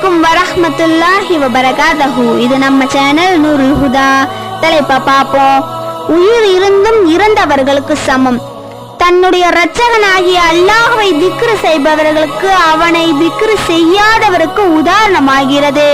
அலைக்கும் வரஹமத்துல்லாஹி வபரகாதஹு. இது நம்ம சேனல் நூருல் ஹுதா. தலைப்பா பார்ப்போம் உயிர் இருந்தும் இறந்தவர்களுக்கு சமம். தன்னுடைய இரட்சகனாகிய அல்லாஹ்வை திக்ரு செய்பவர்களுக்கு அவனை திக்ரு செய்யாதவருக்கு உதாரணமாகிறது.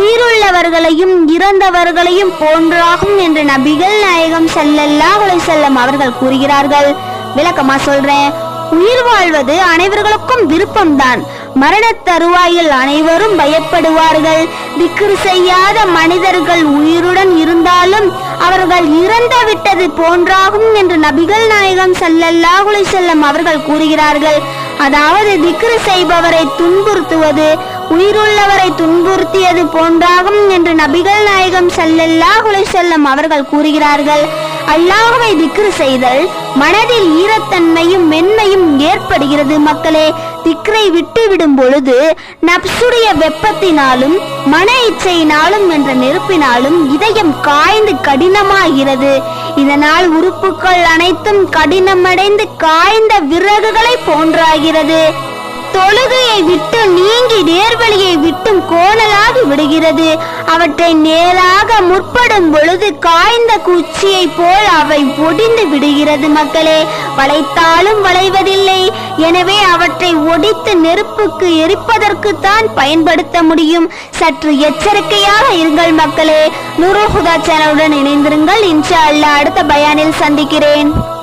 உயிருள்ளவர்களையும் இறந்தவர்களையும் போன்றாகும் என்று நபிகள் நாயகம் ஸல்லல்லாஹு செல்லம் அவர்கள் கூறுகிறார்கள். விளக்கமா சொல்றேன். உயிர் வாழ்வது அனைவர்களுக்கும் விருப்பம்தான். மரணத் தருவாயில் அனைவரும் பயப்படுவார்கள். திக்ரு செய்யாத மனிதர்கள் உயிருடன் இருந்தாலும் அவர்கள் இறந்து விட்டது போன்றாகும் என்று நபிகள் நாயகம் செல்லல்லாகுலை செல்லம் அவர்கள் கூறுகிறார்கள். அதாவது திக்ரு செய்பவரை துன்புறுத்துவது உயிருள்ளவரை துன்புறுத்தியது போன்றாகும் என்று நபிகள் நாயகம் ஸல்லல்லாஹு செல்லம் அவர்கள் கூறுகிறார்கள். அல்லாஹவை திக்ரு செய்தல் மனதில் ஈரத்தன்மையும் மென்மையும் ஏற்படுகிறது மக்களே. திக்ரை விட்டுவிடும் பொழுது நப்சுடைய வெப்பத்தினாலும் மன இச்சையினாலும் என்ற நெருப்பினாலும் இதயம் காய்ந்து கடினமாகிறது. இதனால் உறுப்புகள் அனைத்தும் கடினமடைந்து காய்ந்த விறகுகளை போன்றாகிறது. தொழுகையை விட்டு நீங்கி நேர்வழியை விட்டும் கோணலாகி விடுகிறது. அவற்றை நேராக முற்படும் பொழுது காய்ந்த குச்சியை போல் அவை ஒடிந்து விடுகிறது மக்களே. வளைத்தாலும் வளைவதில்லை. எனவே அவற்றை ஒடித்து நெருப்புக்கு எரிப்பதற்குத்தான் பயன்படுத்த முடியும். சற்று எச்சரிக்கையாக இருங்கள் மக்களே. நூறுஹுதா சேனலுடன் இணைந்திருங்கள். இன்ஷா அல்லாஹ் அடுத்த பயானில் சந்திக்கிறேன்.